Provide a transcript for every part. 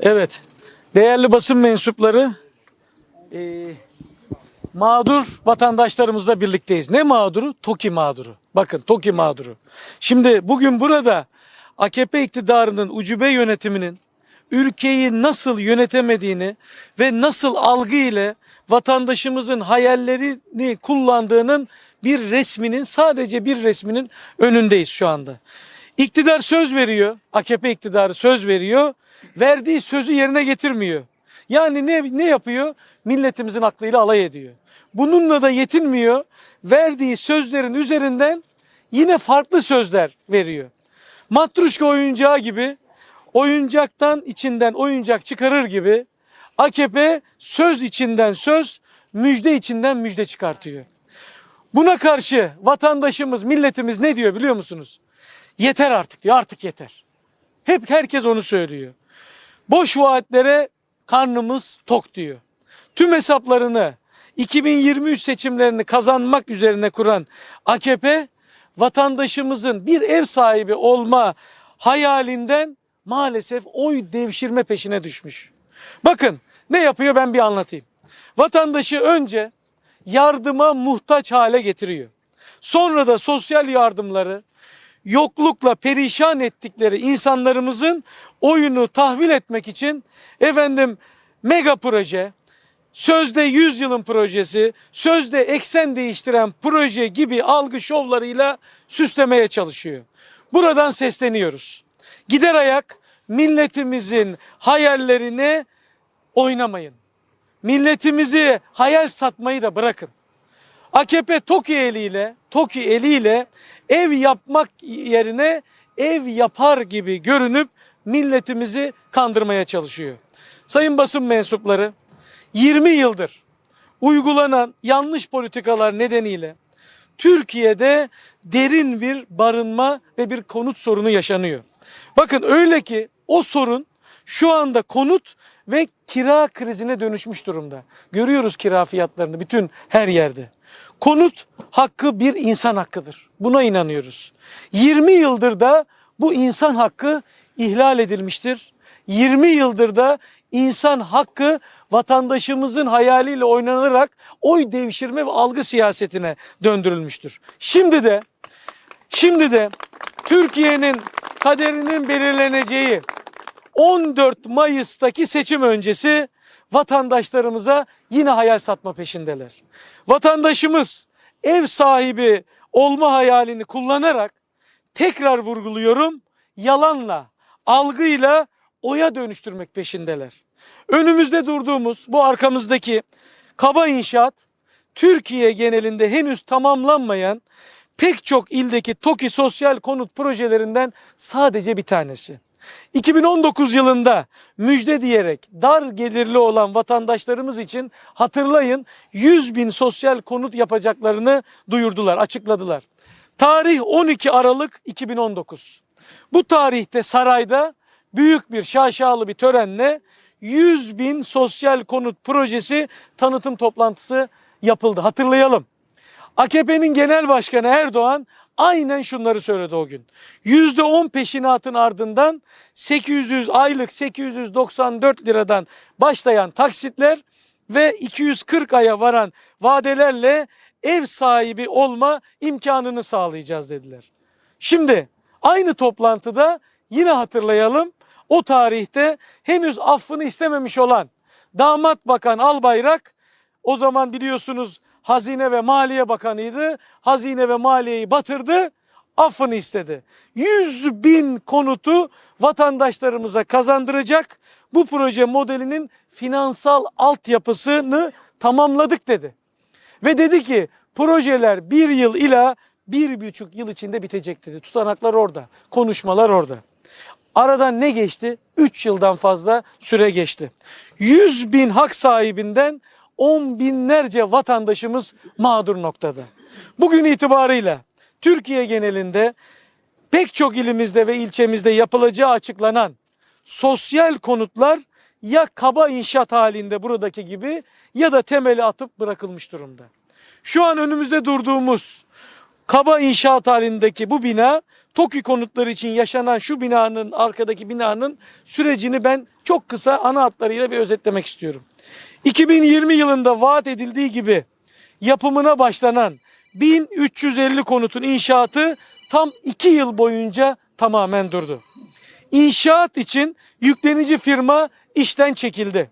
Evet. Değerli basın mensupları, eee, mağdur vatandaşlarımızla birlikteyiz. Ne mağduru? TOKİ mağduru. Bakın TOKİ mağduru. Şimdi bugün burada AKP iktidarının ucube yönetiminin ülkeyi nasıl yönetemediğini ve nasıl algı ile vatandaşımızın hayallerini kullandığının bir resminin sadece bir resminin önündeyiz şu anda. İktidar söz veriyor, AKP iktidarı söz veriyor, verdiği sözü yerine getirmiyor. Yani ne, ne yapıyor? Milletimizin aklıyla alay ediyor. Bununla da yetinmiyor, verdiği sözlerin üzerinden yine farklı sözler veriyor. Matruşka oyuncağı gibi oyuncaktan içinden oyuncak çıkarır gibi AKP söz içinden söz, müjde içinden müjde çıkartıyor. Buna karşı vatandaşımız, milletimiz ne diyor biliyor musunuz? Yeter artık diyor, artık yeter. Hep herkes onu söylüyor. Boş vaatlere karnımız tok diyor. Tüm hesaplarını 2023 seçimlerini kazanmak üzerine kuran AKP vatandaşımızın bir ev sahibi olma hayalinden maalesef oy devşirme peşine düşmüş. Bakın ne yapıyor ben bir anlatayım. Vatandaşı önce yardıma muhtaç hale getiriyor. Sonra da sosyal yardımları yoklukla perişan ettikleri insanlarımızın oyunu tahvil etmek için efendim mega proje, sözde 100 yılın projesi, sözde eksen değiştiren proje gibi algı şovlarıyla süslemeye çalışıyor. Buradan sesleniyoruz. Gider ayak milletimizin hayallerine oynamayın. Milletimizi hayal satmayı da bırakın. AKP TOKİ eliyle, TOKİ eliyle ev yapmak yerine ev yapar gibi görünüp milletimizi kandırmaya çalışıyor. Sayın basın mensupları 20 yıldır uygulanan yanlış politikalar nedeniyle Türkiye'de derin bir barınma ve bir konut sorunu yaşanıyor. Bakın öyle ki o sorun şu anda konut ve kira krizine dönüşmüş durumda. Görüyoruz kira fiyatlarını bütün her yerde. Konut hakkı bir insan hakkıdır. Buna inanıyoruz. 20 yıldır da bu insan hakkı ihlal edilmiştir. 20 yıldır da insan hakkı vatandaşımızın hayaliyle oynanarak oy devşirme ve algı siyasetine döndürülmüştür. Şimdi de şimdi de Türkiye'nin kaderinin belirleneceği 14 Mayıs'taki seçim öncesi vatandaşlarımıza yine hayal satma peşindeler. Vatandaşımız ev sahibi olma hayalini kullanarak tekrar vurguluyorum yalanla, algıyla oya dönüştürmek peşindeler. Önümüzde durduğumuz bu arkamızdaki kaba inşaat Türkiye genelinde henüz tamamlanmayan pek çok ildeki TOKİ sosyal konut projelerinden sadece bir tanesi. 2019 yılında müjde diyerek dar gelirli olan vatandaşlarımız için hatırlayın 100 bin sosyal konut yapacaklarını duyurdular, açıkladılar. Tarih 12 Aralık 2019. Bu tarihte sarayda büyük bir şaşalı bir törenle 100 bin sosyal konut projesi tanıtım toplantısı yapıldı. Hatırlayalım. AKP'nin genel başkanı Erdoğan aynen şunları söyledi o gün. %10 peşinatın ardından 800 aylık 894 liradan başlayan taksitler ve 240 aya varan vadelerle ev sahibi olma imkanını sağlayacağız dediler. Şimdi aynı toplantıda yine hatırlayalım o tarihte henüz affını istememiş olan damat bakan Albayrak o zaman biliyorsunuz Hazine ve Maliye Bakanıydı. Hazine ve Maliye'yi batırdı, affını istedi. 100 bin konutu vatandaşlarımıza kazandıracak bu proje modelinin finansal altyapısını tamamladık dedi. Ve dedi ki projeler bir yıl ila bir buçuk yıl içinde bitecek dedi. Tutanaklar orada, konuşmalar orada. Aradan ne geçti? 3 yıldan fazla süre geçti. 100 bin hak sahibinden on binlerce vatandaşımız mağdur noktada. Bugün itibarıyla Türkiye genelinde pek çok ilimizde ve ilçemizde yapılacağı açıklanan sosyal konutlar ya kaba inşaat halinde buradaki gibi ya da temeli atıp bırakılmış durumda. Şu an önümüzde durduğumuz kaba inşaat halindeki bu bina TOKİ konutları için yaşanan şu binanın arkadaki binanın sürecini ben çok kısa ana hatlarıyla bir özetlemek istiyorum. 2020 yılında vaat edildiği gibi yapımına başlanan 1350 konutun inşaatı tam 2 yıl boyunca tamamen durdu. İnşaat için yüklenici firma işten çekildi.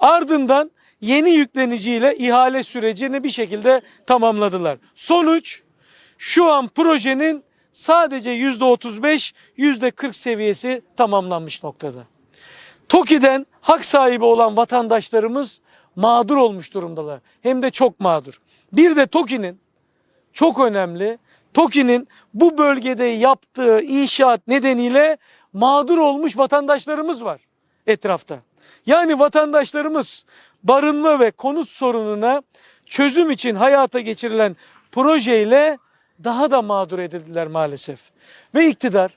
Ardından yeni yükleniciyle ihale sürecini bir şekilde tamamladılar. Sonuç şu an projenin sadece %35, %40 seviyesi tamamlanmış noktada. TOKİ'den hak sahibi olan vatandaşlarımız mağdur olmuş durumdalar. Hem de çok mağdur. Bir de TOKİ'nin çok önemli. TOKİ'nin bu bölgede yaptığı inşaat nedeniyle mağdur olmuş vatandaşlarımız var etrafta. Yani vatandaşlarımız barınma ve konut sorununa çözüm için hayata geçirilen projeyle daha da mağdur edildiler maalesef. Ve iktidar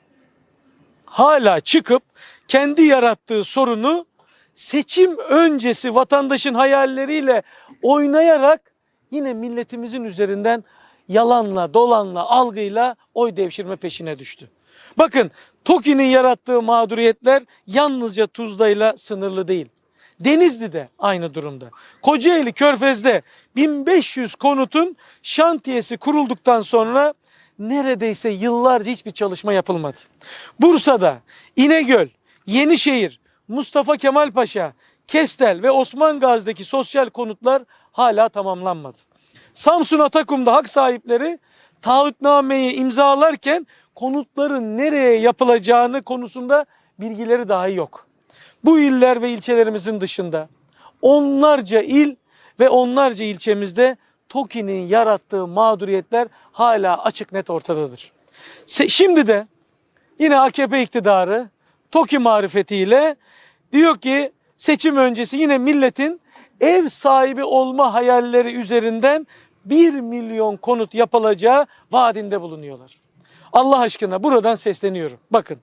hala çıkıp kendi yarattığı sorunu seçim öncesi vatandaşın hayalleriyle oynayarak yine milletimizin üzerinden yalanla, dolanla, algıyla oy devşirme peşine düştü. Bakın TOKİ'nin yarattığı mağduriyetler yalnızca Tuzla'yla sınırlı değil. Denizli'de aynı durumda. Kocaeli Körfez'de 1500 konutun şantiyesi kurulduktan sonra neredeyse yıllarca hiçbir çalışma yapılmadı. Bursa'da İnegöl, Yenişehir, Mustafa Kemal Paşa, Kestel ve Osman Gazi'deki sosyal konutlar hala tamamlanmadı. Samsun Atakum'da hak sahipleri taahhütnameyi imzalarken konutların nereye yapılacağını konusunda bilgileri dahi yok. Bu iller ve ilçelerimizin dışında onlarca il ve onlarca ilçemizde TOKİ'nin yarattığı mağduriyetler hala açık net ortadadır. Şimdi de yine AKP iktidarı TOKİ marifetiyle diyor ki seçim öncesi yine milletin ev sahibi olma hayalleri üzerinden 1 milyon konut yapılacağı vaadinde bulunuyorlar. Allah aşkına buradan sesleniyorum. Bakın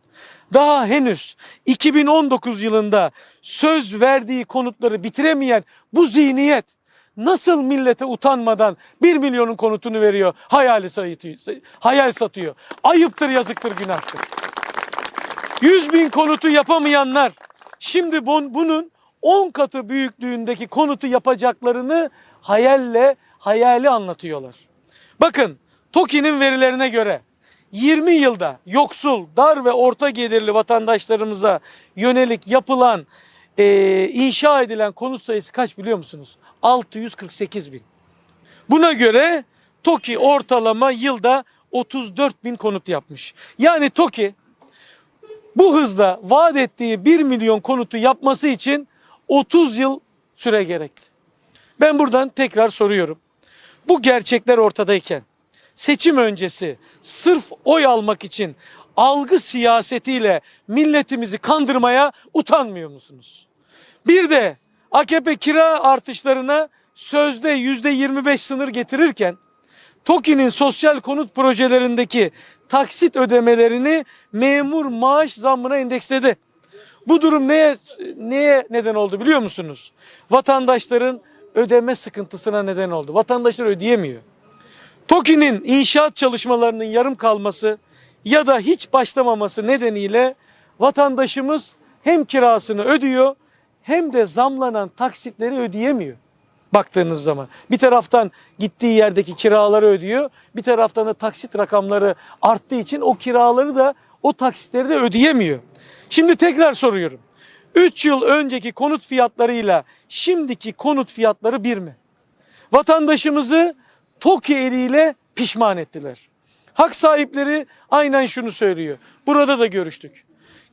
daha henüz 2019 yılında söz verdiği konutları bitiremeyen bu zihniyet nasıl millete utanmadan 1 milyonun konutunu veriyor, hayali sayıtıyor, hayal satıyor. Ayıptır, yazıktır, günahtır. 100 bin konutu yapamayanlar şimdi bun- bunun 10 katı büyüklüğündeki konutu yapacaklarını hayalle hayali anlatıyorlar. Bakın TOKİ'nin verilerine göre 20 yılda yoksul, dar ve orta gelirli vatandaşlarımıza yönelik yapılan, eee, inşa edilen konut sayısı kaç biliyor musunuz? 648 bin. Buna göre TOKİ ortalama yılda 34 bin konut yapmış. Yani TOKİ bu hızla vaat ettiği 1 milyon konutu yapması için 30 yıl süre gerekli. Ben buradan tekrar soruyorum. Bu gerçekler ortadayken seçim öncesi sırf oy almak için algı siyasetiyle milletimizi kandırmaya utanmıyor musunuz? Bir de AKP kira artışlarına sözde yüzde 25 sınır getirirken TOKİ'nin sosyal konut projelerindeki taksit ödemelerini memur maaş zammına endeksledi. Bu durum neye neye neden oldu biliyor musunuz? Vatandaşların ödeme sıkıntısına neden oldu. Vatandaşlar ödeyemiyor. TOKİ'nin inşaat çalışmalarının yarım kalması ya da hiç başlamaması nedeniyle vatandaşımız hem kirasını ödüyor hem de zamlanan taksitleri ödeyemiyor. Baktığınız zaman bir taraftan gittiği yerdeki kiraları ödüyor, bir taraftan da taksit rakamları arttığı için o kiraları da o taksitleri de ödeyemiyor. Şimdi tekrar soruyorum. 3 yıl önceki konut fiyatlarıyla şimdiki konut fiyatları bir mi? Vatandaşımızı TOKİ eliyle pişman ettiler. Hak sahipleri aynen şunu söylüyor. Burada da görüştük.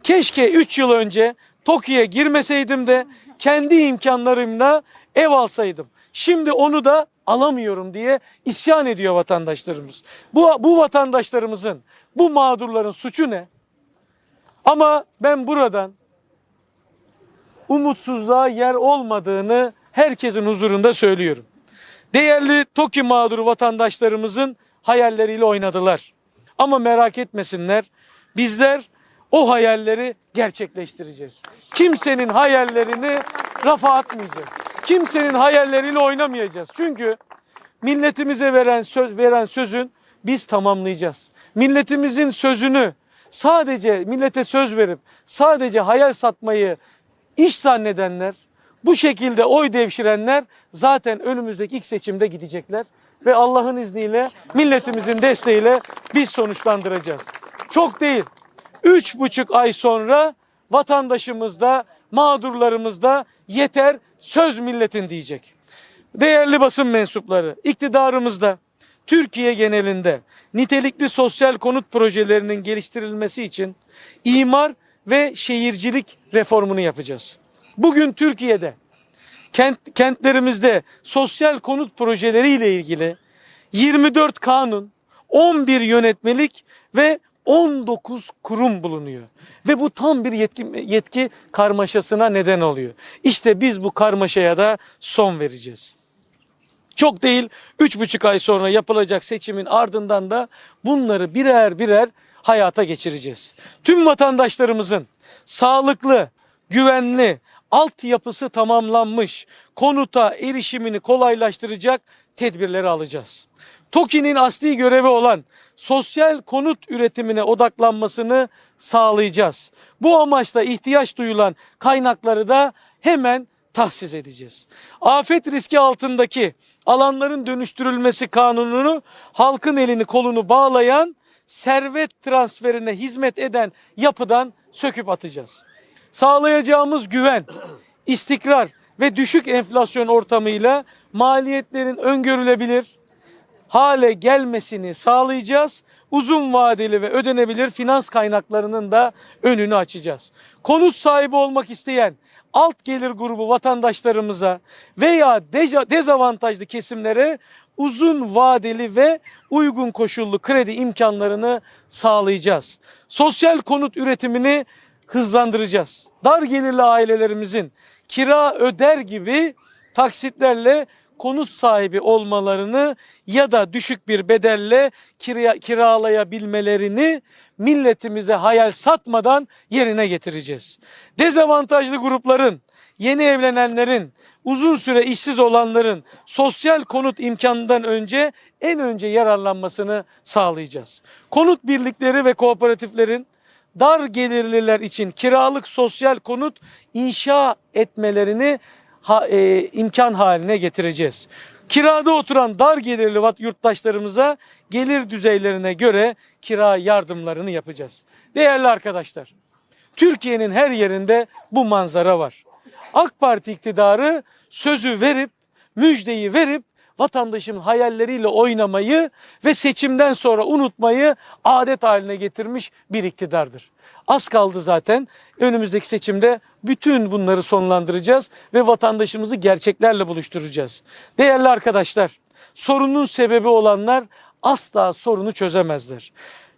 Keşke 3 yıl önce TOKİ'ye girmeseydim de kendi imkanlarımla ev alsaydım. Şimdi onu da alamıyorum diye isyan ediyor vatandaşlarımız. Bu, bu vatandaşlarımızın, bu mağdurların suçu ne? Ama ben buradan umutsuzluğa yer olmadığını herkesin huzurunda söylüyorum. Değerli TOKİ mağduru vatandaşlarımızın hayalleriyle oynadılar. Ama merak etmesinler. Bizler o hayalleri gerçekleştireceğiz. Kimsenin hayallerini rafa atmayacağız. Kimsenin hayalleriyle oynamayacağız. Çünkü milletimize veren söz veren sözün biz tamamlayacağız. milletimizin sözünü sadece millete söz verip sadece hayal satmayı iş zannedenler, bu şekilde oy devşirenler zaten önümüzdeki ilk seçimde gidecekler. Ve Allah'ın izniyle milletimizin desteğiyle biz sonuçlandıracağız. Çok değil. Üç buçuk ay sonra vatandaşımız da mağdurlarımız da yeter söz milletin diyecek. Değerli basın mensupları, iktidarımızda Türkiye genelinde nitelikli sosyal konut projelerinin geliştirilmesi için imar ve şehircilik reformunu yapacağız. Bugün Türkiye'de kent, kentlerimizde sosyal konut projeleriyle ilgili 24 kanun, 11 yönetmelik ve 19 kurum bulunuyor. Ve bu tam bir yetki, yetki karmaşasına neden oluyor. İşte biz bu karmaşaya da son vereceğiz. Çok değil üç buçuk ay sonra yapılacak seçimin ardından da bunları birer birer hayata geçireceğiz. Tüm vatandaşlarımızın sağlıklı, güvenli, altyapısı tamamlanmış konuta erişimini kolaylaştıracak tedbirleri alacağız. TOKİ'nin asli görevi olan sosyal konut üretimine odaklanmasını sağlayacağız. Bu amaçla ihtiyaç duyulan kaynakları da hemen tahsis edeceğiz. Afet riski altındaki alanların dönüştürülmesi kanununu halkın elini kolunu bağlayan servet transferine hizmet eden yapıdan söküp atacağız. Sağlayacağımız güven, istikrar ve düşük enflasyon ortamıyla maliyetlerin öngörülebilir hale gelmesini sağlayacağız. Uzun vadeli ve ödenebilir finans kaynaklarının da önünü açacağız. Konut sahibi olmak isteyen alt gelir grubu vatandaşlarımıza veya dezavantajlı kesimlere uzun vadeli ve uygun koşullu kredi imkanlarını sağlayacağız. Sosyal konut üretimini hızlandıracağız. Dar gelirli ailelerimizin kira öder gibi taksitlerle konut sahibi olmalarını ya da düşük bir bedelle kira, kiralayabilmelerini milletimize hayal satmadan yerine getireceğiz. Dezavantajlı grupların, yeni evlenenlerin, uzun süre işsiz olanların sosyal konut imkanından önce en önce yararlanmasını sağlayacağız. Konut birlikleri ve kooperatiflerin dar gelirliler için kiralık sosyal konut inşa etmelerini ha- e, imkan haline getireceğiz. Kirada oturan dar gelirli yurttaşlarımıza gelir düzeylerine göre kira yardımlarını yapacağız. Değerli arkadaşlar, Türkiye'nin her yerinde bu manzara var. AK Parti iktidarı sözü verip, müjdeyi verip vatandaşın hayalleriyle oynamayı ve seçimden sonra unutmayı adet haline getirmiş bir iktidardır. Az kaldı zaten. Önümüzdeki seçimde bütün bunları sonlandıracağız ve vatandaşımızı gerçeklerle buluşturacağız. Değerli arkadaşlar, sorunun sebebi olanlar asla sorunu çözemezler.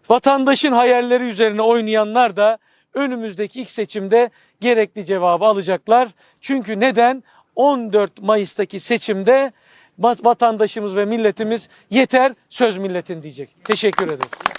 Vatandaşın hayalleri üzerine oynayanlar da önümüzdeki ilk seçimde gerekli cevabı alacaklar. Çünkü neden? 14 Mayıs'taki seçimde vatandaşımız ve milletimiz yeter söz milletin diyecek. Teşekkür ederim.